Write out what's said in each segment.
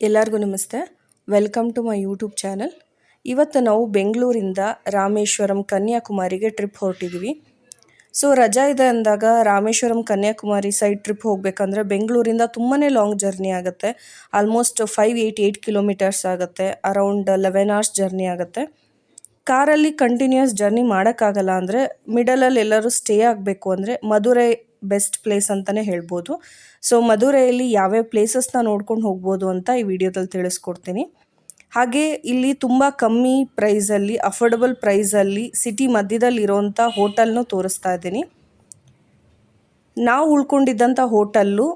ಎಲ್ಲರಿಗೂ ನಮಸ್ತೆ. Welcome to my YouTube channel ಇವತ್ತು ನಾವು ಬೆಂಗಳೂರಿಂದ ರಾಮೇಶ್ವರಂ ಕನ್ಯಾಕುಮಾರಿಗೆ ಟ್ರಿಪ್ ಹೊರಟಿದ್ದೀವಿ ಸೊ ರಜಾ ಇದೆ ಅಂದಾಗ ರಾಮೇಶ್ವರಂ ಕನ್ಯಾಕುಮಾರಿ ಸೈಡ್ ಟ್ರಿಪ್ ಹೋಗಬೇಕಂದ್ರೆ ಬೆಂಗಳೂರಿಂದ ತುಂಬಾ ಲಾಂಗ್ ಜರ್ನಿ ಆಗುತ್ತೆ. Almost five eight eight kilometers ಆಗುತ್ತೆ. ಅರೌಂಡ್ ಲೆವೆನ್ ಅವರ್ಸ್ ಜರ್ನಿ ಆಗುತ್ತೆ. ಕಾರಲ್ಲಿ ಕಂಟಿನ್ಯೂಸ್ ಜರ್ನಿ ಮಾಡೋಕ್ಕಾಗಲ್ಲ ಅಂದರೆ ಮಿಡಲಲ್ಲಿ ಎಲ್ಲರೂ ಸ್ಟೇ ಆಗಬೇಕು ಅಂದರೆ ಮಧುರೈ ಬೆಸ್ಟ್ ಪ್ಲೇಸ್ ಅಂತಲೇ ಹೇಳ್ಬೋದು. ಸೊ ಮಧುರೈಯಲ್ಲಿ ಯಾವ್ಯಾವ ಪ್ಲೇಸಸ್ನ ನೋಡ್ಕೊಂಡು ಹೋಗ್ಬೋದು ಅಂತ ಈ ವಿಡಿಯೋದಲ್ಲಿ ತಿಳಿಸ್ಕೊಡ್ತೀನಿ. ಹಾಗೆ ಇಲ್ಲಿ ತುಂಬ ಕಮ್ಮಿ ಪ್ರೈಸಲ್ಲಿ ಅಫೋರ್ಡಬಲ್ ಪ್ರೈಸಲ್ಲಿ ಸಿಟಿ ಮಧ್ಯದಲ್ಲಿ ಇರೋವಂಥ ಹೋಟೆಲ್ನು ತೋರಿಸ್ತಾ ಇದ್ದೀನಿ. ನಾವು ಉಳ್ಕೊಂಡಿದ್ದಂಥ ಹೋಟಲ್ಲು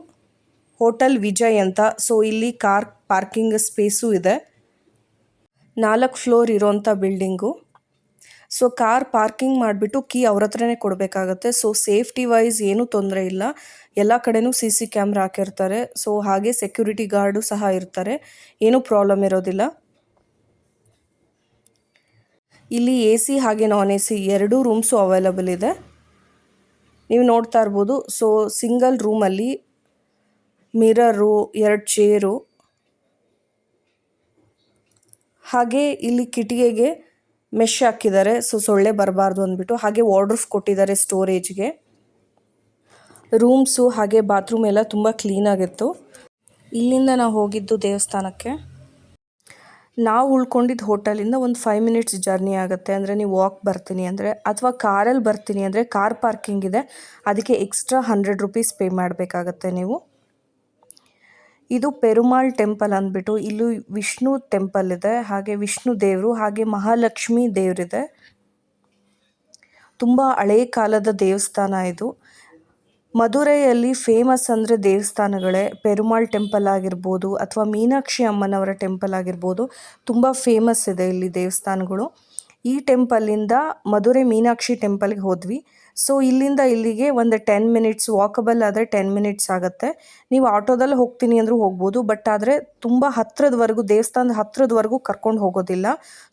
ಹೋಟೆಲ್ ವಿಜಯ್ ಅಂತ. ಸೊ ಇಲ್ಲಿ ಕಾರ್ ಪಾರ್ಕಿಂಗ್ ಸ್ಪೇಸು ಇದೆ. ನಾಲ್ಕು ಫ್ಲೋರ್ ಇರೋವಂಥ ಬಿಲ್ಡಿಂಗು ಸೊ ಕಾರ್ ಪಾರ್ಕಿಂಗ್ ಮಾಡಿಬಿಟ್ಟು ಕೀ ಅವ್ರ ಹತ್ರನೇ ಕೊಡಬೇಕಾಗತ್ತೆ. ಸೊ ಸೇಫ್ಟಿ ವೈಸ್ ಏನೂ ತೊಂದರೆ ಇಲ್ಲ. ಎಲ್ಲ ಕಡೆನೂ ಸಿ ಸಿ ಕ್ಯಾಮ್ರಾ ಹಾಕಿರ್ತಾರೆ. ಸೊ ಹಾಗೆ ಸೆಕ್ಯೂರಿಟಿ ಗಾರ್ಡು ಸಹ ಇರ್ತಾರೆ. ಏನೂ ಪ್ರಾಬ್ಲಮ್ ಇರೋದಿಲ್ಲ. ಇಲ್ಲಿ ಎ ಸಿ ಹಾಗೆ ನಾನ್ ಎ ಸಿ ಎರಡೂ ರೂಮ್ಸು ಅವೈಲಬಲ್ ಇದೆ. ನೀವು ನೋಡ್ತಾ ಇರ್ಬೋದು. ಸೊ ಸಿಂಗಲ್ ರೂಮಲ್ಲಿ ಮಿರರು ಎರಡು ಚೇರು ಹಾಗೆ ಇಲ್ಲಿ ಕಿಟಿಗೆಗೆ ಮೆಶ್ ಹಾಕಿದ್ದಾರೆ. ಸೊ ಸೊಳ್ಳೆ ಬರಬಾರ್ದು ಅಂದ್ಬಿಟ್ಟು ಹಾಗೆ ವಾರ್ಡ್ರೂಫ್ ಕೊಟ್ಟಿದ್ದಾರೆ ಸ್ಟೋರೇಜ್ಗೆ ರೂಮ್ಸು ಹಾಗೆ ಬಾತ್ರೂಮ್ ಎಲ್ಲ ತುಂಬ ಕ್ಲೀನಾಗಿತ್ತು ಇಲ್ಲಿಂದ ನಾವು ಹೋಗಿದ್ದು ದೇವಸ್ಥಾನಕ್ಕೆ. ನಾವು ಉಳ್ಕೊಂಡಿದ್ದ ಹೋಟೆಲಿಂದ ಒಂದು ಫೈವ್ ಮಿನಿಟ್ಸ್ ಜರ್ನಿ ಆಗುತ್ತೆ. ಅಂದರೆ ನೀವು ವಾಕ್ ಬರ್ತೀನಿ ಅಂದರೆ, ಅಥವಾ ಕಾರಲ್ಲಿ ಬರ್ತೀನಿ ಅಂದರೆ ಕಾರ್ ಪಾರ್ಕಿಂಗ್ ಇದೆ. ಅದಕ್ಕೆ ಎಕ್ಸ್ಟ್ರಾ ಹಂಡ್ರೆಡ್ ರುಪೀಸ್ ಪೇ ಮಾಡಬೇಕಾಗತ್ತೆ ನೀವು. ಇದು ಪೆರುಮಾಳ್ ಟೆಂಪಲ್ ಅಂದ್ಬಿಟ್ಟು ಇಲ್ಲಿ ವಿಷ್ಣು ಟೆಂಪಲ್ ಇದೆ, ಹಾಗೆ ವಿಷ್ಣು ದೇವರು, ಹಾಗೆ ಮಹಾಲಕ್ಷ್ಮಿ ದೇವರಿದೆ. ತುಂಬ ಹಳೇ ಕಾಲದ ದೇವಸ್ಥಾನ ಇದು. ಮಧುರೈಯಲ್ಲಿ ಫೇಮಸ್ ಅಂದರೆ ದೇವಸ್ಥಾನಗಳೇ. ಪೆರುಮಾಳ್ ಟೆಂಪಲ್ ಆಗಿರ್ಬೋದು ಅಥವಾ ಮೀನಾಕ್ಷಿ ಅಮ್ಮನವರ ಟೆಂಪಲ್ ಆಗಿರ್ಬೋದು ತುಂಬ ಫೇಮಸ್ ಇದೆ ಇಲ್ಲಿ ದೇವಸ್ಥಾನಗಳು. ಈ ಟೆಂಪಲ್ಲಿಂದ ಮಧುರೆ ಮೀನಾಕ್ಷಿ ಟೆಂಪಲ್ಗೆ ಹೋದ್ವಿ. ಸೊ ಇಲ್ಲಿಂದ ಇಲ್ಲಿಗೆ ಒಂದು ಟೆನ್ ಮಿನಿಟ್ಸ್ ವಾಕಬಲ್ ಆದರೆ ಟೆನ್ ಮಿನಿಟ್ಸ್ ಆಗುತ್ತೆ. ನೀವು ಆಟೋದಲ್ಲಿ ಹೋಗ್ತೀನಿ ಅಂದರೂ ಹೋಗ್ಬೋದು ಬಟ್ ಆದರೆ ತುಂಬ ಹತ್ತಿರದವರೆಗೂ ದೇವಸ್ಥಾನದ ಹತ್ತಿರದವರೆಗೂ ಕರ್ಕೊಂಡು ಹೋಗೋದಿಲ್ಲ.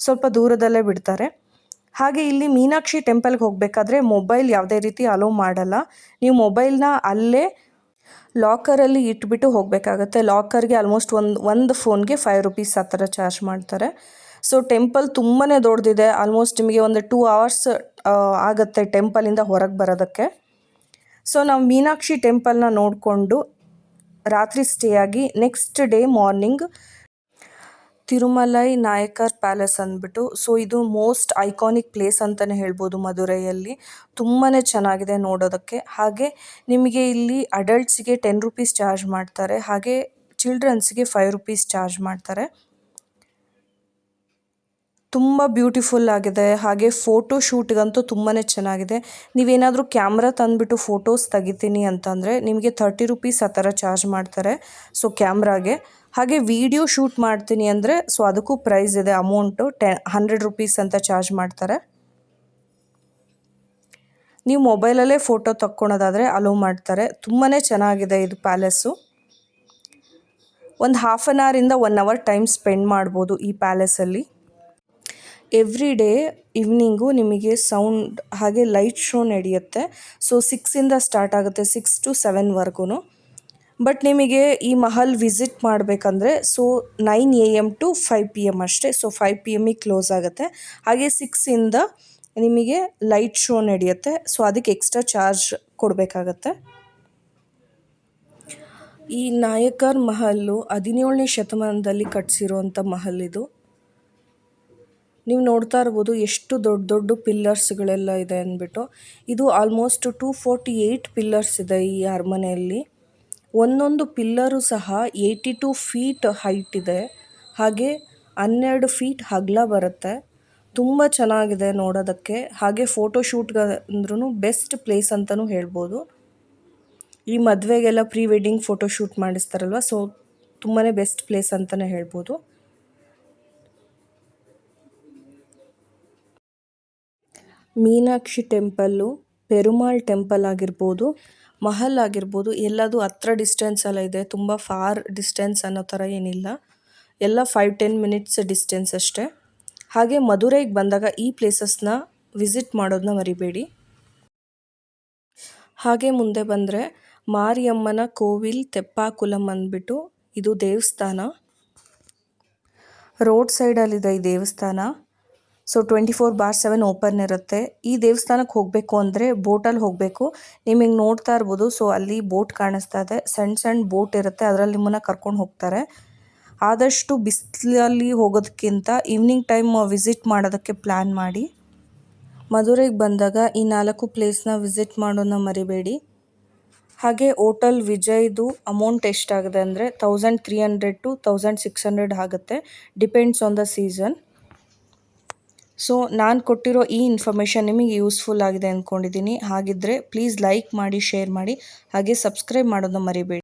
ಸ್ವಲ್ಪ ದೂರದಲ್ಲೇ ಬಿಡ್ತಾರೆ. ಹಾಗೆ ಇಲ್ಲಿ ಮೀನಾಕ್ಷಿ ಟೆಂಪಲ್ಗೆ ಹೋಗಬೇಕಾದ್ರೆ ಮೊಬೈಲ್ ಯಾವುದೇ ರೀತಿ ಅಲೋ ಮಾಡಲ್ಲ. ನೀವು ಮೊಬೈಲ್ನ ಅಲ್ಲೇ ಲಾಕರಲ್ಲಿ ಇಟ್ಬಿಟ್ಟು ಹೋಗಬೇಕಾಗತ್ತೆ. ಲಾಕರ್ಗೆ ಆಲ್ಮೋಸ್ಟ್ ಒಂದು ಒಂದು ಫೋನ್ಗೆ ಫೈವ್ ರುಪೀಸ್ ಆ ಥರ ಚಾರ್ಜ್ ಮಾಡ್ತಾರೆ. ಸೊ ಟೆಂಪಲ್ ತುಂಬಾ ದೊಡ್ಡದಿದೆ. ಆಲ್ಮೋಸ್ಟ್ ನಿಮಗೆ ಒಂದು ಟೂ ಅವರ್ಸ್ ಆಗುತ್ತೆ ಟೆಂಪಲಿಂದ ಹೊರಗೆ ಬರೋದಕ್ಕೆ. ಸೊ ನಾವು ಮೀನಾಕ್ಷಿ ಟೆಂಪಲ್ನ ನೋಡಿಕೊಂಡು ರಾತ್ರಿ ಸ್ಟೇ ಆಗಿ next day morning Tirumalai Nayakar palace ಅಂದ್ಬಿಟ್ಟು ಸೊ ಇದು ಮೋಸ್ಟ್ ಐಕಾನಿಕ್ ಪ್ಲೇಸ್ ಅಂತಲೇ ಹೇಳ್ಬೋದು ಮಧುರೈಯಲ್ಲಿ. ತುಂಬಾ ಚೆನ್ನಾಗಿದೆ ನೋಡೋದಕ್ಕೆ. ಹಾಗೆ ನಿಮಗೆ ಇಲ್ಲಿ ಅಡಲ್ಟ್ಸ್ಗೆ ಟೆನ್ ರುಪೀಸ್ ಚಾರ್ಜ್ ಮಾಡ್ತಾರೆ. ಹಾಗೆ ಚಿಲ್ಡ್ರನ್ಸ್ಗೆ ಫೈವ್ ರುಪೀಸ್ ಚಾರ್ಜ್ ಮಾಡ್ತಾರೆ. ತುಂಬ ಬ್ಯೂಟಿಫುಲ್ ಆಗಿದೆ. ಹಾಗೆ ಫೋಟೋ ಶೂಟ್ಗಂತೂ ತುಂಬಾ ಚೆನ್ನಾಗಿದೆ. ನೀವೇನಾದರೂ ಕ್ಯಾಮ್ರಾ ತಂದುಬಿಟ್ಟು ಫೋಟೋಸ್ ತೆಗಿತೀನಿ ಅಂತಂದರೆ ನಿಮಗೆ ಥರ್ಟಿ ರುಪೀಸ್ ಆ ಥರ ಚಾರ್ಜ್ ಮಾಡ್ತಾರೆ. ಸೊ ಕ್ಯಾಮ್ರಾಗೆ ಹಾಗೆ ವಿಡಿಯೋ ಶೂಟ್ ಮಾಡ್ತೀನಿ ಅಂದರೆ ಸೊ ಅದಕ್ಕೂ ಪ್ರೈಸ್ ಇದೆ ಅಮೌಂಟು ಟೆ ಹಂಡ್ರೆಡ್ ರುಪೀಸ್ ಅಂತ ಚಾರ್ಜ್ ಮಾಡ್ತಾರೆ. ನೀವು ಮೊಬೈಲಲ್ಲೇ ಫೋಟೋ ತಕ್ಕೊಳೋದಾದರೆ ಅಲೋ ಮಾಡ್ತಾರೆ. ತುಂಬಾ ಚೆನ್ನಾಗಿದೆ ಇದು ಪ್ಯಾಲೇಸು ಒಂದು ಹಾಫ್ ಆನ್ ಅವರಿಂದ ಒನ್ ಅವರ್ ಟೈಮ್ ಸ್ಪೆಂಡ್ ಮಾಡ್ಬೋದು ಈ ಪ್ಯಾಲೇಸಲ್ಲಿ ಎವ್ರಿ ಡೇ ಈವ್ನಿಂಗು ನಿಮಗೆ ಸೌಂಡ್ ಹಾಗೆ ಲೈಟ್ ಶೋ ನಡೆಯುತ್ತೆ. ಸೊ ಸಿಕ್ಸಿಂದ ಸ್ಟಾರ್ಟ್ ಆಗುತ್ತೆ ಸಿಕ್ಸ್ ಟು ಸೆವೆನ್ವರೆಗೂ ಬಟ್ ನಿಮಗೆ ಈ ಮಹಲ್ ವಿಸಿಟ್ ಮಾಡಬೇಕಂದ್ರೆ so nine A M to five P M ಅಷ್ಟೇ. ಸೊ ಫೈವ್ ಪಿ ಎಮ್ಮಿಗೆ ಕ್ಲೋಸ್ ಆಗುತ್ತೆ. ಹಾಗೆ ಸಿಕ್ಸಿಂದ ನಿಮಗೆ ಲೈಟ್ ಶೋ ನಡೆಯುತ್ತೆ. ಸೊ ಅದಕ್ಕೆ ಎಕ್ಸ್ಟ್ರಾ ಚಾರ್ಜ್ ಕೊಡಬೇಕಾಗತ್ತೆ. ಈ ನಾಯಕರ್ ಮಹಲ್ಲು ಹದಿನೇಳನೇ ಶತಮಾನದಲ್ಲಿ ಕಟ್ಟಿಸಿರುವಂಥ ಮಹಲ್ ಇದು. ನೀವು ನೋಡ್ತಾ ಇರ್ಬೋದು ಎಷ್ಟು ದೊಡ್ಡ ದೊಡ್ಡ ಪಿಲ್ಲರ್ಸ್ಗಳೆಲ್ಲ ಇದೆ ಅಂದ್ಬಿಟ್ಟು. ಇದು almost two forty eight pillars ಇದೆ ಈ ಅರಮನೆಯಲ್ಲಿ. ಒಂದೊಂದು ಪಿಲ್ಲರು ಸಹ ಏಯ್ಟಿ ಟು ಫೀಟ್ ಹೈಟ್ ಇದೆ. ಹಾಗೆ ಹನ್ನೆರಡು ಫೀಟ್ ಅಗಲ ಬರುತ್ತೆ. ತುಂಬ ಚೆನ್ನಾಗಿದೆ ನೋಡೋದಕ್ಕೆ. ಹಾಗೆ ಫೋಟೋ ಅಂದ್ರೂ ಬೆಸ್ಟ್ ಪ್ಲೇಸ್ ಅಂತಲೂ ಹೇಳ್ಬೋದು. ಈ ಮದುವೆಗೆಲ್ಲ ಪ್ರೀ ವೆಡ್ಡಿಂಗ್ ಫೋಟೋ ಶೂಟ್ ಮಾಡಿಸ್ತಾರಲ್ವ ಸೊ ತುಂಬಾ ಬೆಸ್ಟ್ ಪ್ಲೇಸ್ ಅಂತಲೇ ಹೇಳ್ಬೋದು. ಮೀನಾಕ್ಷಿ ಟೆಂಪಲ್ಲು, ಪೆರುಮಾಳ್ ಟೆಂಪಲ್ ಆಗಿರ್ಬೋದು, ಮಹಲ್ ಆಗಿರ್ಬೋದು, ಎಲ್ಲದು ಹತ್ರ ಡಿಸ್ಟೆನ್ಸಲ್ಲೇ ಇದೆ. ತುಂಬ ಫಾರ್ ಡಿಸ್ಟೆನ್ಸ್ ಅನ್ನೋ ಥರ ಏನಿಲ್ಲ. ಎಲ್ಲ ಫೈವ್ ಟೆನ್ ಮಿನಿಟ್ಸ್ ಡಿಸ್ಟೆನ್ಸ್ ಅಷ್ಟೇ. ಹಾಗೆ ಮಧುರೈಗೆ ಬಂದಾಗ ಈ ಪ್ಲೇಸಸ್ನ ವಿಸಿಟ್ ಮಾಡೋದನ್ನ ಮರಿಬೇಡಿ. ಹಾಗೆ ಮುಂದೆ ಬಂದರೆ ಮಾರಿಯಮ್ಮನ ಕೋವಿಲ್ ತೆಪ್ಪಾಕುಲಂ ಅಂದ್ಬಿಟ್ಟು ಇದು ದೇವಸ್ಥಾನ. ರೋಡ್ ಸೈಡಲ್ಲಿದೆ ಈ ದೇವಸ್ಥಾನ. So twenty four by seven open ಇರುತ್ತೆ. ಈ ದೇವಸ್ಥಾನಕ್ಕೆ ಹೋಗಬೇಕು ಅಂದರೆ ಬೋಟಲ್ಲಿ ಹೋಗಬೇಕು. ನಿಮಗೆ ನೋಡ್ತಾ ಇರ್ಬೋದು. ಸೊ ಅಲ್ಲಿ ಬೋಟ್ ಕಾಣಿಸ್ತಾ ಇದೆ. ಸಣ್ಣ ಸಣ್ಣ ಬೋಟ್ ಇರುತ್ತೆ. ಅದರಲ್ಲಿ ನಿಮ್ಮನ್ನು ಕರ್ಕೊಂಡು ಹೋಗ್ತಾರೆ. ಆದಷ್ಟು ಬಿಸಿಲಲ್ಲಿ ಹೋಗೋದಕ್ಕಿಂತ ಈವ್ನಿಂಗ್ ಟೈಮ್ ವಿಸಿಟ್ ಮಾಡೋದಕ್ಕೆ ಪ್ಲ್ಯಾನ್ ಮಾಡಿ. ಮಧುರೈಗೆ ಬಂದಾಗ ಈ ನಾಲ್ಕು ಪ್ಲೇಸ್ನ ವಿಸಿಟ್ ಮಾಡೋದನ್ನ ಮರಿಬೇಡಿ. ಹಾಗೆ ಓಟಲ್ ವಿಜಯ್ದು ಅಮೌಂಟ್ ಎಷ್ಟಾಗಿದೆ ಅಂದರೆ thousand three hundred to thousand six hundred ಆಗುತ್ತೆ. Depends on the season so ನಾನು ಕೊಟ್ಟಿರೋ ಈ ಇನ್ಫಾರ್ಮೇಷನ್ ನಿಮಗೆ ಯೂಸ್ಫುಲ್ ಆಗಿದೆ ಅಂದ್ಕೊಂಡಿದ್ದೀನಿ ಹಾಗಿದ್ದರೆ ಪ್ಲೀಸ್ ಲೈಕ್ ಮಾಡಿ ಶೇರ್ ಮಾಡಿ, ಹಾಗೆ ಸಬ್ಸ್ಕ್ರೈಬ್ ಮಾಡೋದನ್ನ ಮರಿಬೇಡಿ.